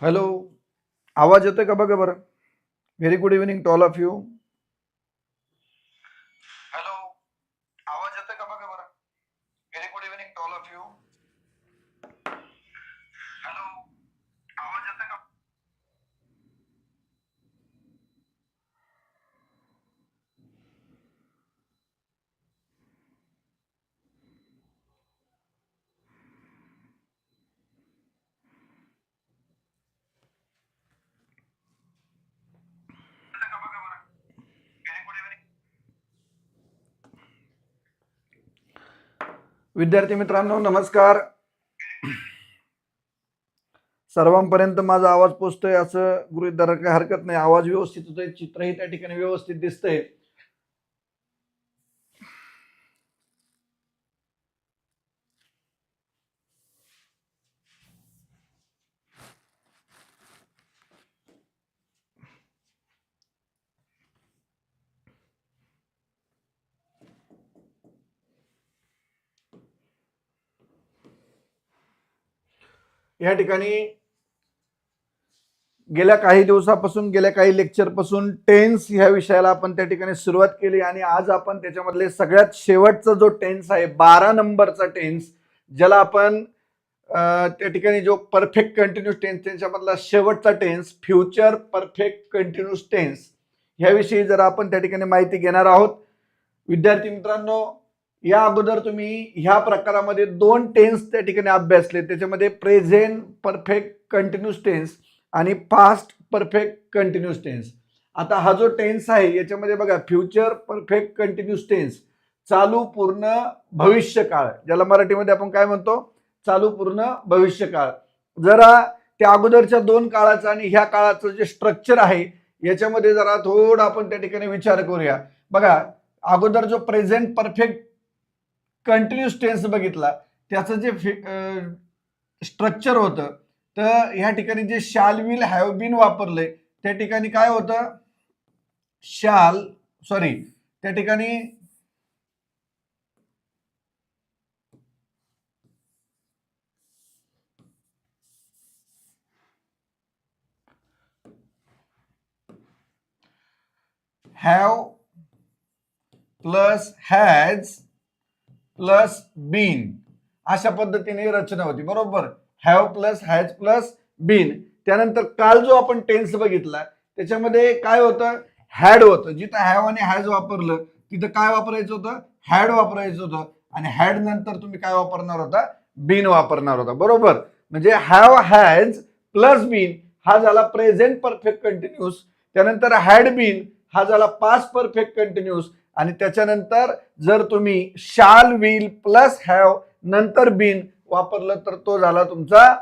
Hello आवाज येतोय का? बघा बरं. Very good evening to all of you hello आवाज येतोय का बघा बरं very good evening to all of you hello आवाज येतोय का येतोय का बघा बरं व्हेरी गुड इव्हिनिंग विद्यार्थी मित्रांनो नमस्कार. सर्वांपर्यंत माझा आवाज पोचतोय असं गृहित धरा काही हरकत नाही. आवाज व्यवस्थित होतोय चित्रही त्या ठिकाणी व्यवस्थित दिसतंय. या ठिकाणी गेल्या काही दिवसापासून गेल्या काही लेक्चरपासून टेन्स ह्या विषयाला आपण त्या ठिकाणी सुरुवात केली आणि आज आपण त्याच्यामधले सगळ्यात शेवटचा जो टेन्स आहे बारा नंबरचा टेन्स ज्याला आपण त्या ठिकाणी जो परफेक्ट कंटिन्यूस टेन्स त्यांच्यामधला शेवटचा tense future perfect continuous tense ह्याविषयी जर आपण त्या ठिकाणी माहिती घेणार आहोत विद्यार्थी मित्रांनो या अगोदर तुम्ही ह्या प्रकारामध्ये दोन टेन्स त्या ठिकाणी अभ्यासले. त्याच्यामध्ये प्रेझेंट परफेक्ट कंटिन्यूस टेन्स आणि पास्ट परफेक्ट कंटिन्यूस टेन्स आता हा जो टेन्स आहे याच्यामध्ये बघा फ्युचर परफेक्ट कंटिन्यूस टेन्स चालू पूर्ण भविष्यकाळ. ज्याला मराठीमध्ये आपण काय म्हणतो? चालू पूर्ण भविष्यकाळ. जरा त्या अगोदरच्या दोन काळाचं आणि ह्या काळाचं जे स्ट्रक्चर आहे याच्यामध्ये जरा थोडं आपण त्या ठिकाणी विचार करूया. बघा अगोदर जो प्रेझेंट परफेक्ट कंटिन्यूस टेन्स बघितला. त्याचं जे स्ट्रक्चर होतं तर ह्या ठिकाणी जे शाल विल हॅव बीन वापरलंय त्या ठिकाणी काय होतं? शाल सॉरी त्या ठिकाणी have plus has plus been अशा पद्धतीने रचना होती बरोबर? Have plus has plus been त्यानंतर काल जो आपण टेन्स बघितला त्याच्यामध्ये काय होतं? हॅड होतं. जिथं हॅव आणि हॅज वापरलं तिथं काय वापरायचं होतं? हॅड वापरायचं होतं. आणि हॅड नंतर तुम्ही काय वापरणार होता? बीन वापरणार होता. बरोबर? म्हणजे हॅव हॅज प्लस बीन हा झाला प्रेझेंट परफेक्ट कंटिन्यूस त्यानंतर हॅड बीन हा झाला पास परफेक्ट कंटिन्यूस आणि त्याच्यानंतर जर तुम्ही शाल विल प्लस हॅव नंतर बीन वापरलं तर तो झाला तुमचा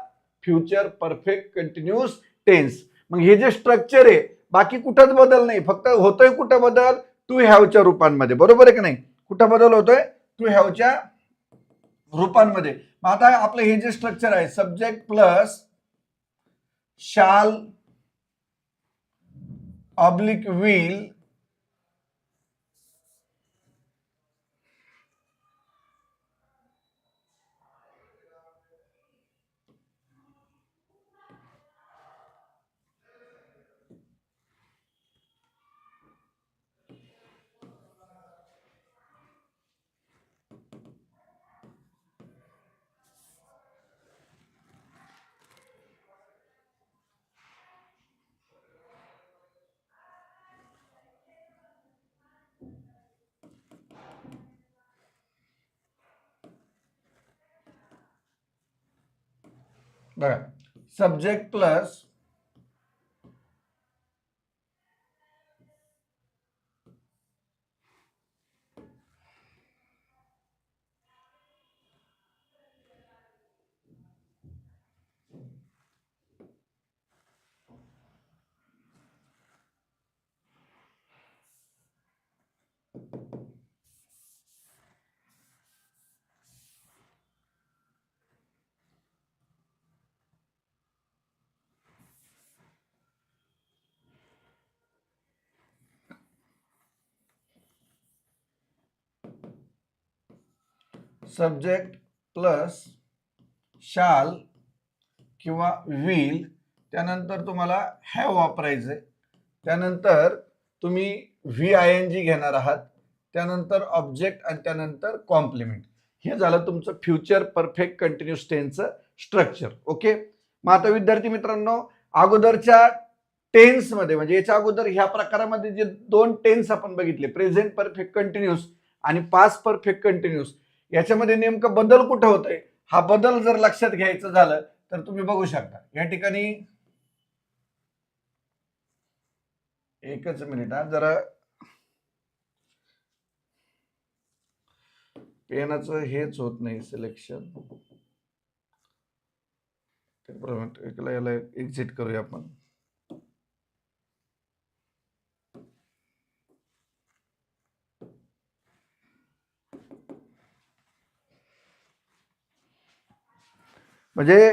फ्युचर परफेक्ट कंटिन्यूस टेन्स. मग हे जे स्ट्रक्चर आहे बाकी कुठंच बदल नाही. फक्त होतोय कुठं बदल? टू हॅवच्या रूपांमध्ये. बरोबर आहे की नाही? कुठं बदल होतोय? टू हॅवच्या रूपांमध्ये. मग आता आपलं हे जे स्ट्रक्चर आहे subject plus shall oblique will बघा subject plus subject plus shall किंवा विल त्यानंतर तुम्हाला हॅव वापरायचंय त्यानंतर तुम्ही व्ही आय एन जी घेणार आहात. त्यानंतर ऑब्जेक्ट आणि त्यानंतर कॉम्प्लिमेंट हे झालं तुमचं फ्युचर परफेक्ट कंटिन्युअस टेन्सचं स्ट्रक्चर ओके मग आता विद्यार्थी मित्रांनो अगोदरच्या टेन्समध्ये म्हणजे याच्या अगोदर ह्या प्रकारामध्ये जे दोन टेन्स आपण बघितले प्रेझेंट परफेक्ट कंटिन्युअस आणि पास्ट परफेक्ट कंटिन्युअस याच्यामध्ये नेमकं बदल कुठं होतंय? हा बदल जर लक्षात घ्यायचं झालं तर तुम्ही बघू शकता. या ठिकाणी एकच मिनिट हा जरा पेनाचं हेच होत नाही सिलेक्शन एकला याला एक्झिट करूया आपण. म्हणजे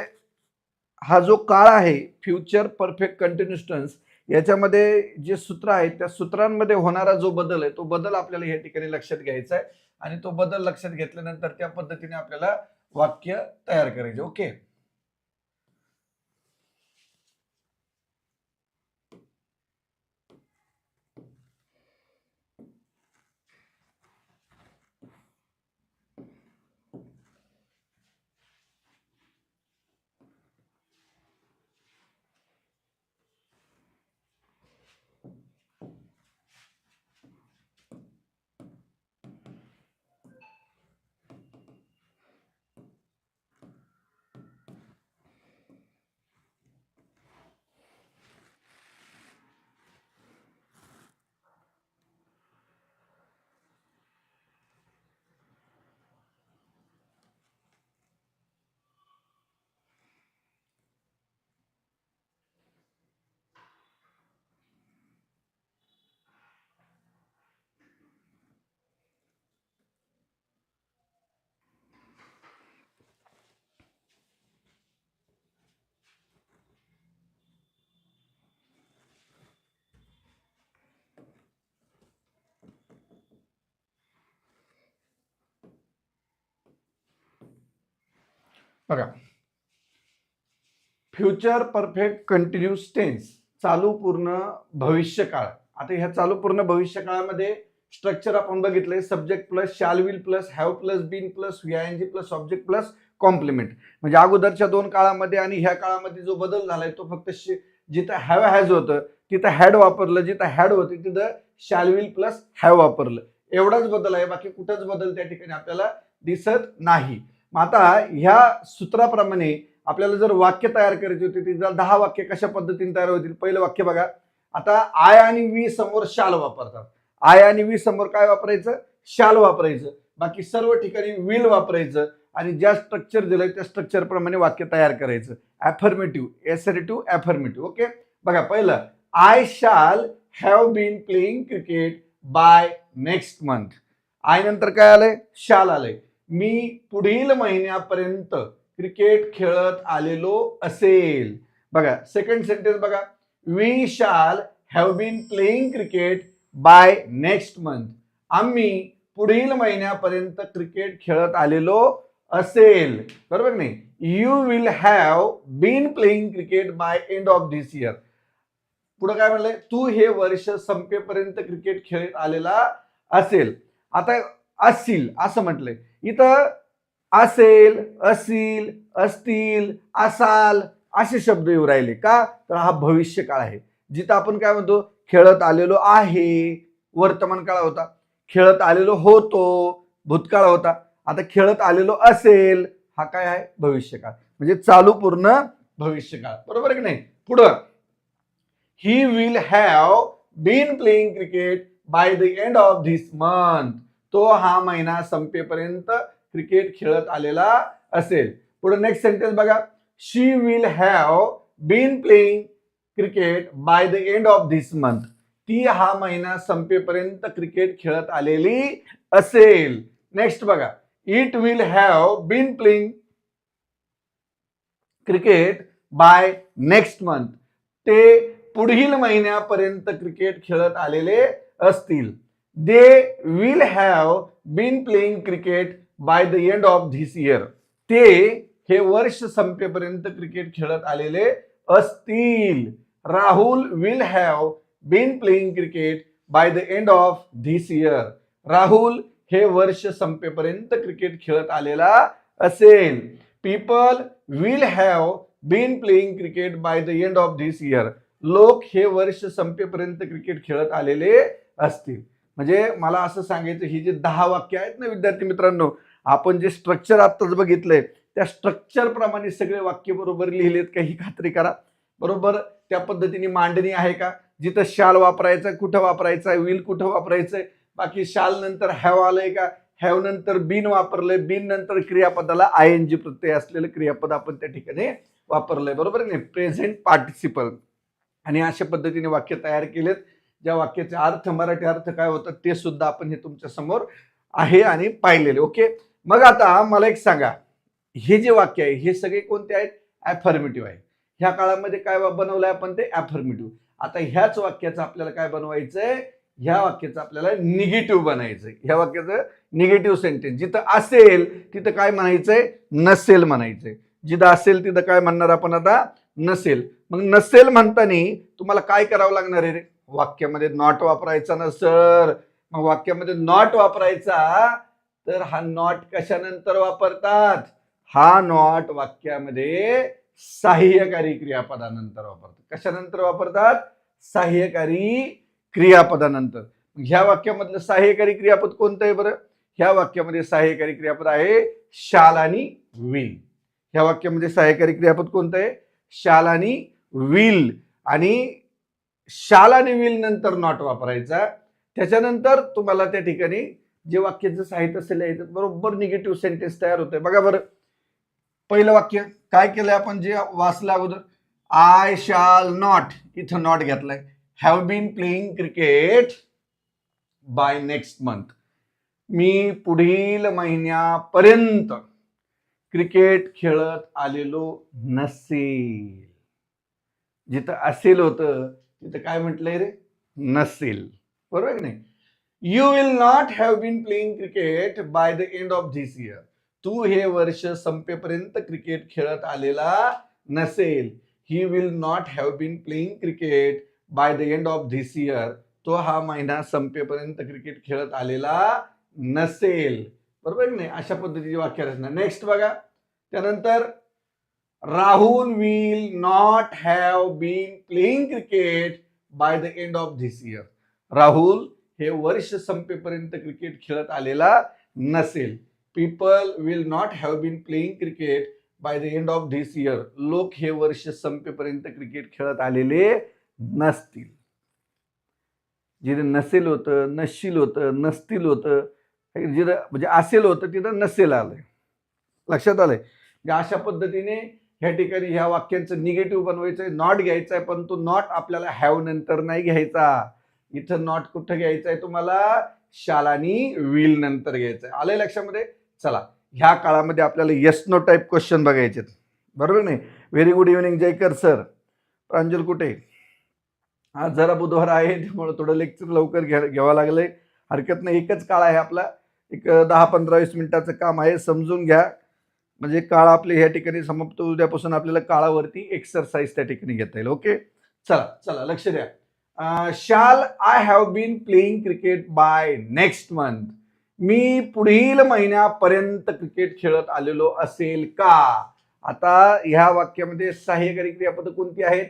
हा जो काळ आहे फ्युचर परफेक्ट कंटिन्युअस याच्यामध्ये जे सूत्र आहेत त्या सूत्रांमध्ये होणारा जो बदल आहे तो बदल आपल्याला या ठिकाणी लक्षात घ्यायचा आहे आणि तो बदल लक्षात घेतल्यानंतर त्या पद्धतीने आपल्याला वाक्य तयार करायचे. ओके? बघा. फ्युचर परफेक्ट कंटिन्यूस टेन्स चालू पूर्ण भविष्यकाळ. आता ह्या चालू पूर्ण भविष्यकाळामध्ये स्ट्रक्चर आपण बघितलंय subject plus shall will plus have plus been plus V plus object plus complement म्हणजे अगोदरच्या दोन काळामध्ये आणि ह्या काळामध्ये जो बदल झालाय तो फक्त जिथं हॅव हॅज होतं तिथं हॅड वापरलं जिथं हॅड होतं तिथं शाल विल प्लस हॅव वापरलं. एवढाच बदल आहे बाकी कुठंच बदल त्या ठिकाणी आपल्याला दिसत नाही. मग आता ह्या सूत्राप्रमाणे आपल्याला जर वाक्य तयार करायची होती ती जर दहा वाक्य कशा पद्धतीने तयार होतील? पहिलं वाक्य बघा. आता आय आणि वी समोर शाल वापरतात. आय आणि वी समोर काय वापरायचं? शाल वापरायचं. बाकी सर्व ठिकाणी विल वापरायचं आणि ज्या स्ट्रक्चर दिलंय त्या स्ट्रक्चर प्रमाणे वाक्य तयार करायचं. ॲफर्मेटिव्ह एसरेटिव्ह ॲफर्मेटिव्ह ओके बघा पहिलं. I shall have been playing cricket by next month I नंतर काय आलंय? शाल आलंय. मी पुढील महिन्यापर्यंत क्रिकेट खेळत आलेलो असेल. बघा सेकंड सेंटेन्स बघा. We shall have been playing cricket by next month आम्ही पुढील महिन्यापर्यंत क्रिकेट खेळत आलेलो असेल. बरोबर नाही? You will have been playing cricket by end of this year पुढे काय म्हणलंय? तू हे वर्ष संपेपर्यंत क्रिकेट खेळत आलेला असेल. आता असतील असं म्हटलंय. इथं असेल असील असतील असाल असे शब्द येऊ राहिले. का? तर हा भविष्य काळ आहे. जिथं आपण काय म्हणतो खेळत आलेलो आहे वर्तमान काळ होता. खेळत आलेलो होतो भूतकाळ होता. आता खेळत आलेलो असेल हा काय आहे? भविष्यकाळ. म्हणजे चालू पूर्ण भविष्यकाळ. बरोबर आहे की नाही? पुढं. He will have been playing cricket by the end of this month तो हा महिना संपेपर्यंत क्रिकेट खेळत आलेला असेल. पुढे नेक्स्ट सेंटेन्स बघा. She will have been playing cricket by the end of this month ती हा महिना संपेपर्यंत क्रिकेट खेळत आलेली असेल. नेक्स्ट बघा. It will have been playing cricket by next month ते पुढील महिन्यापर्यंत क्रिकेट खेळत आलेले असतील. They will have been playing cricket by the end of this year ते हे वर्ष संपेपर्यंत क्रिकेट खेळत आलेले असतील. Rahul will have been playing cricket by the end of this year Rahul हे वर्ष संपेपर्यंत क्रिकेट खेळत आलेला असेल. People will have been playing cricket by the end of this year लोक हे वर्ष संपेपर्यंत क्रिकेट खेळत आलेले असतील. म्हणजे मला असं सांगायचं ही जे दहा वाक्य आहेत ना विद्यार्थी मित्रांनो आपण जे स्ट्रक्चर आत्ताच बघितलंय त्या स्ट्रक्चर प्रमाणे सगळे वाक्य बरोबर लिहिलेत का ही खात्री करा. बरोबर? त्या पद्धतीने मांडणी आहे का? जिथं शाल वापरायचा कुठं वापरायचा विल कुठं वापरायचंय? बाकी शाल नंतर हॅव आलंय का? हॅव नंतर बिन वापरलंय बिन नंतर क्रियापदाला आय एन जी प्रत्यय असलेलं क्रियापद आपण त्या ठिकाणी वापरलंय. बरोबर नाही? प्रेझेंट पार्टिसिपल आणि अशा पद्धतीने वाक्य तयार केलेत. ज्या वाक्याचे अर्थ मराठी अर्थ काय होतात ते सुद्धा आपण हे तुमच्यासमोर आहे आणि पाहिलेले. ओके? मग आता मला एक सांगा. हे जे वाक्य आहे हे सगळे कोणते आहेत? ॲफर्मेटिव्ह आहे. ह्या काळामध्ये काय बनवलंय आपण ते? ॲफर्मेटिव्ह आता ह्याच वाक्याचं आपल्याला काय बनवायचंय? ह्या वाक्याचं आपल्याला निगेटिव्ह बनायचंय. ह्या वाक्याचं निगेटिव्ह सेंटेन्स जिथं असेल तिथं काय म्हणायचंय? नसेल म्हणायचंय. जिथं असेल तिथं काय म्हणणार आपण आता? नसेल. मग नसेल म्हणताना तुम्हाला काय करावं लागणार आहे रे? वाक्यामध्ये नॉट वापरायचा ना सर मग वाक्यामध्ये नॉट वापरायचा तर हा नॉट कशानंतर वापरतात? हा नॉट वाक्यामध्ये सहाय्यकारी क्रियापदानंतर वापरतात. कशानंतर वापरतात? सहाय्यकारी क्रियापदानंतर. ह्या वाक्यामधलं सहाय्यकारी क्रियापद कोणतं आहे बरं? ह्या वाक्यामध्ये सहाय्यकारी क्रियापद आहे शाल आणि विल. ह्या वाक्यामध्ये सहाय्यकारी क्रियापद कोणतं आहे? शाल आणि विल. आणि शाल आणि विल नंतर नॉट वापरायचा. त्याच्यानंतर तुम्हाला त्या ठिकाणी जे वाक्याचं साहित्य असेल बरोबर निगेटिव्ह सेंटेन्स तयार होतंय. बघा बरं. पहिलं वाक्य काय केलंय आपण जे वाचलं अगोदर? आय शाल नॉट इथं नॉट घेतलाय. Have been playing cricket by next month मी पुढील महिन्यापर्यंत क्रिकेट खेळत आलेलो नसेल. जिथं असेल होतं तिथं काय म्हटलंय रे? नसेल. बरोबर की नाही? You will not have been playing cricket by the end of this year तू हे वर्ष संपेपर्यंत क्रिकेट खेळत आलेला नसेल. He will not have been playing cricket by the end of this year तो हा महिना संपेपर्यंत क्रिकेट खेळत आलेला नसेल. बरोबर नाही? अशा पद्धतीची वाक्य रचना. नेक्स्ट बघा. त्यानंतर Rahul will not have been playing cricket by the end of this year Rahul हे वर्ष संपेपर्यंत क्रिकेट खेळत आलेला नसेल. People will not have been playing cricket by the end of this year लोक हे वर्ष संपेपर्यंत क्रिकेट खेळत आलेले नसतील. जिथे नसेल होतं नसशील होतं नसतील होतं जिथं म्हणजे असेल होतं तिथं नसेल आलंय. लक्षात आलंय. म्हणजे अशा पद्धतीने ह्या ठिकाणी ह्या वाक्यांचं निगेटिव्ह बनवायचं आहे नॉट घ्यायचं आहे पण तो नॉट आपल्याला हॅव नंतर नाही घ्यायचा. इथं नॉट कुठं घ्यायचं आहे तुम्हाला? शालानी विल नंतर घ्यायचं आहे आलंय लक्षामध्ये? चला. ह्या काळामध्ये आपल्याला येस नो टाईप क्वेश्चन बघायचे बरोबर नाही? Very good evening Jaykar sir Pranjal कुठे? आज जरा बुधवार आहे त्यामुळे थोडं लेक्चर लवकर घ्या घ्यावं लागलंय. हरकत नाही. एकच काळ आहे आपला. एक दहा पंधरा वीस मिनिटाचं काम आहे. समजून घ्या. म्हणजे काळ आपले ह्या ठिकाणी समाप्त उद्यापासून आपल्याला काळावरती एक्सरसाइज त्या ठिकाणी घेता येईल. ओके चला चला लक्ष द्या. Shall I have been playing cricket by next month मी पुढील महिन्यापर्यंत क्रिकेट खेळत आलेलो असेल का? आता ह्या वाक्यामध्ये सहाय्यकारी क्रियापद कोणती आहेत?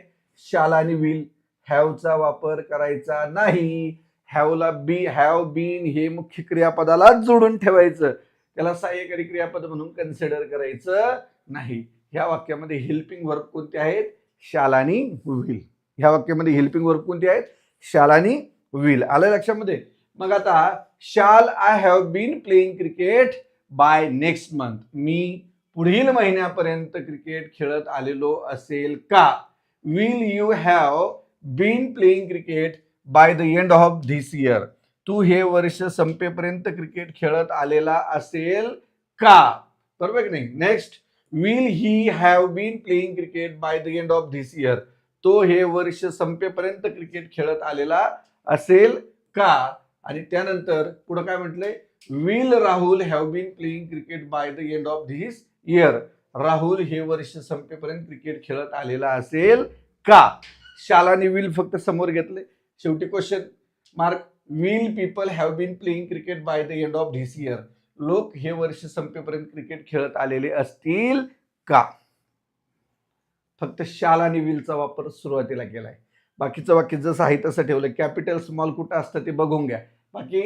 शाल आणि विल हॅवचा वापर करायचा नाही. हॅवला बी हॅव बीन हे मुख्य क्रियापदाला जोडून ठेवायचं. त्याला सहाय्यकारी क्रियापद म्हणून कन्सिडर करायचं नाही. ह्या वाक्यामध्ये हेल्पिंग वर्क कोणते आहेत? शालानी विल ह्या वाक्यामध्ये हेल्पिंग वर्क कोणते आहेत? शालानी विल आलं लक्षामध्ये मग आता shall I have been playing cricket by next month मी पुढील महिन्यापर्यंत क्रिकेट खेळत आलेलो असेल का? Will you have been playing cricket by the end of this year तू हे वर्ष संपेपर्यंत क्रिकेट खेळत आलेला असेल का? बरोबर की नाही? Next will he have been playing cricket by the end of this year तो हे वर्ष संपेपर्यंत क्रिकेट खेळत आलेला असेल का? आणि त्यानंतर पुढं काय म्हटलंय? Will Rahul have been playing cricket by the end of this year Rahul हे वर्ष संपेपर्यंत क्रिकेट खेळत आलेला असेल का? शालाने विल फक्त समोर घेतले शेवटी question mark will people have been playing cricket by the end of this year लोक हे वर्ष संपेपर्यंत क्रिकेट खेळत आलेले असतील का? फक्त शाल आणि विलचा वापर सुरुवातीला केलाय. बाकीचं वाक्य जसं आहे तसं ठेवलं. कॅपिटल स्मॉल कुठं असतं ते बघून घ्या. बाकी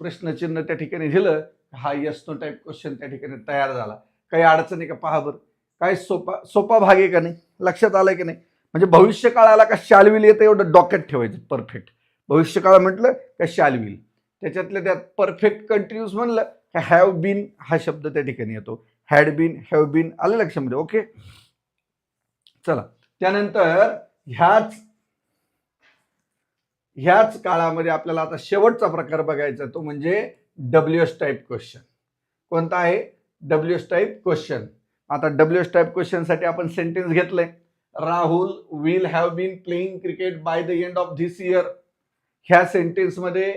प्रश्नचिन्ह त्या ठिकाणी दिलं हा यस नो टाईप क्वेश्चन त्या ठिकाणी तयार झाला. काही अडचण आहे का? पहा बरं. काय सोपा सोपा भाग आहे का नाही? लक्षात आलंय की नाही? म्हणजे भविष्य काळाला का शालविल येतं एवढं डॉकेट ठेवायचं? परफेक्ट भविष्यकाळ म्हटलं का शाल विल त्याच्यातल्या त्यात परफेक्ट कंटिन्यूस म्हणलं का हॅव बीन हा शब्द त्या ठिकाणी येतो. हॅड बीन हॅव बीन आलं लक्षामध्ये ओके चला. त्यानंतर ह्याच ह्याच काळामध्ये आपल्याला आता शेवटचा प्रकार बघायचा तो म्हणजे डब्ल्यू एस टाईप क्वेश्चन कोणता आहे? डब्ल्यू एस टाईप क्वेश्चन आता डब्ल्यू एस टाईप क्वेश्चनसाठी आपण सेंटेन्स घेतलंय. Rahul will have been playing cricket by the end of this year ह्या सेंटेन्समध्ये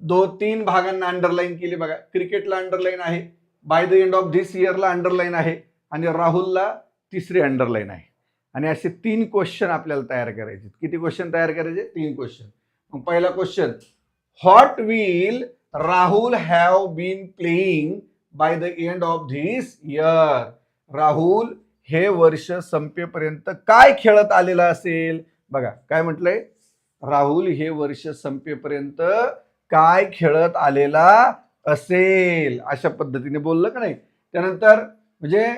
दो तीन भागांना अंडरलाईन केली बघा. क्रिकेटला अंडरलाईन आहे by the end of this इयरला अंडरलाईन आहे आणि राहुलला तिसरी अंडरलाईन आहे. आणि असे तीन क्वेश्चन आपल्याला तयार करायचे. किती क्वेश्चन तयार करायचे? तीन क्वेश्चन मग पहिला question what will Rahul have been playing by the end of this year Rahul हे वर्ष संपेपर्यंत काय खेळत आलेलं असेल? बघा काय म्हटलंय? राहुल हे वर्ष संपेपर्यंत काय खेळत आलेला असेल? अशा पद्धतीने बोललं का नाही? त्यानंतर म्हणजे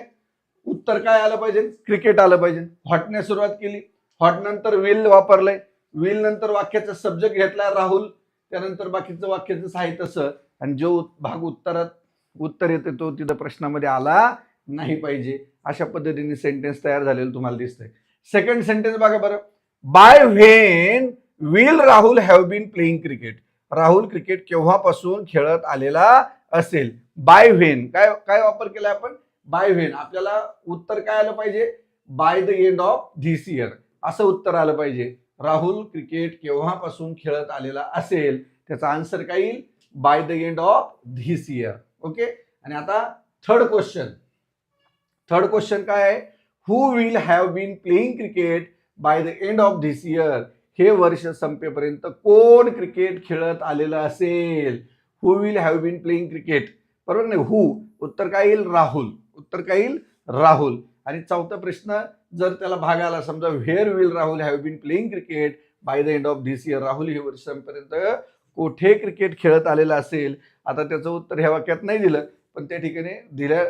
उत्तर काय आलं पाहिजे? क्रिकेट आलं पाहिजे. हॉटने सुरुवात केली. हॉट नंतर विल वापरलंय. विल नंतर वाक्याचा सब्जेक्ट घेतला राहुल. त्यानंतर बाकीचं वाक्याचं साहित्य असं. आणि जो भाग उत्तरात उत्तर येते तो तिथं प्रश्नामध्ये आला नाही पाहिजे. अशा पद्धतीने सेंटेन्स तयार झालेलं तुम्हाला दिसतंय. सेकंड सेंटेन्स बघा बरं. By when will Rahul have been playing cricket Rahul cricket केव्हापासून खेळत आलेला असेल? बाय व्हेन काय काय वापर केला आपण? बाय व्हेन आपल्याला उत्तर काय आलं पाहिजे? By the end of this year असं उत्तर आलं पाहिजे. राहुल क्रिकेट केव्हापासून खेळत आलेला असेल? त्याचा आन्सर काय येईल? By the end of this year okay आणि आता थर्ड क्वेश्चन थर्ड क्वेश्चन काय आहे? Who will have been playing cricket by the end of this year हे वर्ष संपेपर्यंत कोण क्रिकेट खेळत आलेलं असेल? Who will have been playing cricket बरोबर नाही? हु उत्तर काय येईल? राहुल. उत्तर काय येईल? राहुल. आणि चौथा प्रश्न जर त्याला भाग आला समजा where will Rahul have been playing cricket by the end of this year Rahul हे वर्ष संपेपर्यंत कोठे क्रिकेट खेळत आलेलं असेल? आता त्याचं उत्तर ह्या वाक्यात नाही दिलं पण त्या ठिकाणी दिल्या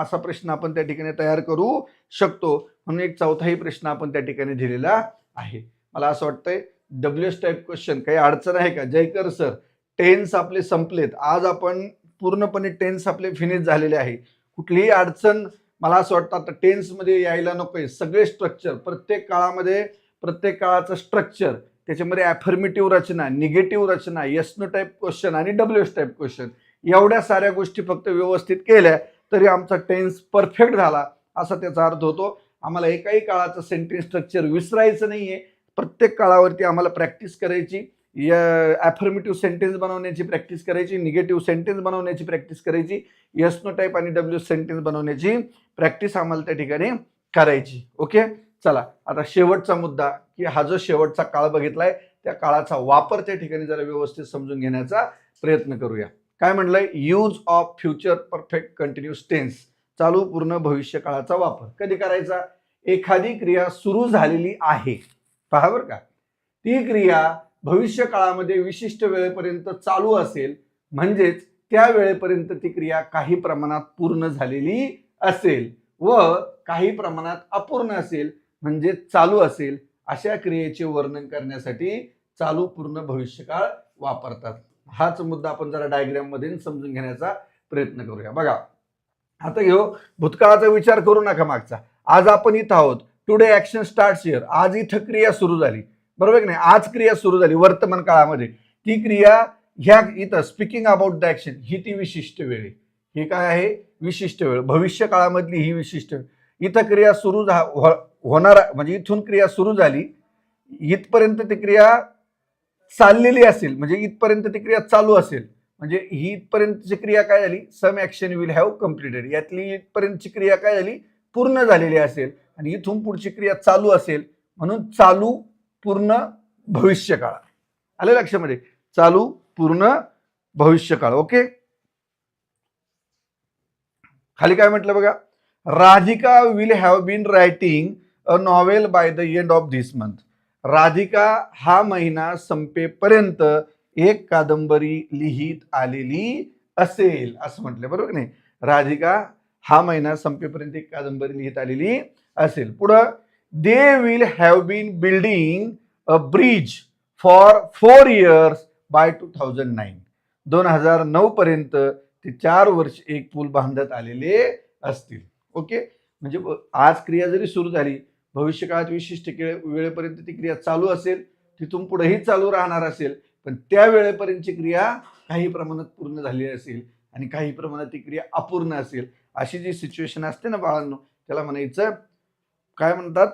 असा प्रश्न आपण त्या ठिकाणी तयार करू शकतो. म्हणून एक चौथाही प्रश्न आपण त्या ठिकाणी दिलेला आहे. मला असं वाटतंय डब्ल्यू एस टाईप क्वेश्चन काही अडचण आहे का? जयकर सर टेन्स आपले संपलेत. आज आपण पूर्णपणे टेन्स आपले फिनिश झालेले आहे. कुठलीही अडचण मला असं वाटतं आता टेन्समध्ये यायला नको आहे सगळे स्ट्रक्चर प्रत्येक काळामध्ये प्रत्येक काळाचं स्ट्रक्चर त्याच्यामध्ये ॲफर्मेटिव्ह रचना निगेटिव्ह रचना यस्नो टाईप क्वेश्चन आणि डब्ल्यू एस टाईप क्वेश्चन एवढ्या साऱ्या गोष्टी फक्त व्यवस्थित केल्या तरी आमचा टेन्स परफेक्ट झाला असा त्याचा अर्थ होतो. आम्हाला एकाही काळाचं सेंटेन्स स्ट्रक्चर विसरायचं नाही आहे प्रत्येक काळावरती आम्हाला प्रॅक्टिस करायची ॲफर्मेटिव्ह सेंटेन्स बनवण्याची प्रॅक्टिस करायची निगेटिव्ह सेंटेन्स बनवण्याची प्रॅक्टिस करायची यस नो टाईप आणि डब्ल्यू सेंटेन्स बनवण्याची प्रॅक्टिस आम्हाला त्या ठिकाणी करायची. ओके चला आता शेवटचा मुद्दा की हा जो शेवटचा काळ बघितलाय त्या काळाचा वापर त्या ठिकाणी जरा व्यवस्थित समजून घेण्याचा प्रयत्न करूया. काय म्हणलंय? Use of future perfect continuous tense चालू पूर्ण भविष्य काळाचा वापर. कधी करायचा? एखादी क्रिया सुरू झालेली आहे. पहा बरं का. ती क्रिया भविष्य काळामध्ये विशिष्ट वेळेपर्यंत चालू असेल म्हणजेच त्या वेळेपर्यंत ती क्रिया काही प्रमाणात पूर्ण झालेली असेल व काही प्रमाणात अपूर्ण असेल म्हणजे चालू असेल अशा क्रियेचे वर्णन करण्यासाठी चालू पूर्ण भविष्यकाळ वापरतात. हाच मुद्दा आपण जरा डायग्राममध्ये समजून घेण्याचा प्रयत्न करूया. बघा आता घेऊ भूतकाळाचा विचार करू नका मागचा. आज आपण इथं आहोत. टुडे ऍक्शन स्टार्ट हिअर आज इथं क्रिया सुरू झाली. बरोबर की नाही? आज क्रिया सुरू झाली वर्तमान काळामध्ये. ती क्रिया ह्या इथं स्पीकिंग अबाउट द ऍक्शन ही ती विशिष्ट वेळ आहे. ही काय आहे? विशिष्ट वेळ. भविष्य काळामधली ही विशिष्ट वेळ. इथं क्रिया सुरू झा हो- होणार म्हणजे इथून क्रिया सुरू झाली. इथपर्यंत ती क्रिया चाललेली असेल म्हणजे इथपर्यंत ती क्रिया चालू असेल. म्हणजे ही इथपर्यंतची क्रिया काय झाली? Some action will have completed यातली इथपर्यंतची क्रिया काय झाली? पूर्ण झालेली असेल. आणि इथून पुढची क्रिया चालू असेल म्हणून चालू पूर्ण भविष्यकाळ आले लक्षामध्ये? चालू पूर्ण भविष्यकाळ ओके? खाली काय म्हटलं बघा? Radhika will have been writing a novel by the end of this month Radhika हा महिना संपेपर्यंत एक कादंबरी लिहित आलेली असेल असं म्हटलं. बरोबर नाही? राधिका हा महिना संपेपर्यंत एक कादंबरी लिहित आलेली असेल. पुढं they will have been building a bridge for four years by two thousand nine दोन हजार नऊ पर्यंत ते चार वर्ष एक पूल बांधत आलेले असतील. ओके? म्हणजे आज क्रिया जरी सुरू झाली भविष्यकाळात विशिष्ट के- वेळेपर्यंत ती क्रिया चालू असेल तिथून पुढेही चालू राहणार असेल पण त्या वेळेपर्यंतची क्रिया काही प्रमाणात पूर्ण झाली असेल आणि काही प्रमाणात ती क्रिया अपूर्ण असेल अशी जी सिच्युएशन असते ना बाळांनो त्याला म्हणायचं काय म्हणतात?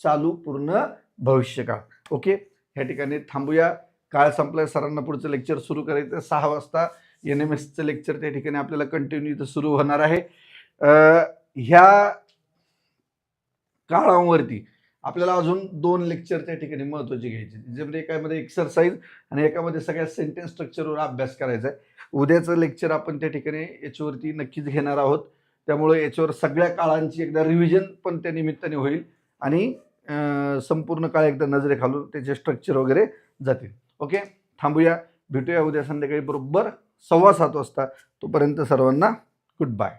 चालू पूर्ण भविष्यकाळ ओके ह्या ठिकाणी थांबूया. काळ संपलाय सरांना पुढचं लेक्चर सुरू करायचं. सहा वाजता एन एम एसचं लेक्चर त्या ठिकाणी आपल्याला कंटिन्यू इथं सुरू होणार आहे. ह्या काळावरती आपल्याला अजून दोन लेक्चर त्या ठिकाणी महत्त्वाची घ्यायची जे ज्यामध्ये एकामध्ये एक्सरसाइज आणि एकामध्ये सगळ्या सेंटेन्स स्ट्रक्चरवर अभ्यास करायचा आहे. उद्याचं लेक्चर आपण त्या ठिकाणी याच्यावरती नक्कीच घेणार आहोत. त्यामुळे याच्यावर सगळ्या काळांची एकदा रिव्हिजन पण त्या निमित्ताने होईल आणि संपूर्ण काळ एकदा नजरे घालून त्याचे स्ट्रक्चर वगैरे जातील. ओके थांबूया. भेटूया उद्या संध्याकाळी बरोबर सव्वा सात वाजता. तोपर्यंत सर्वांना गुड बाय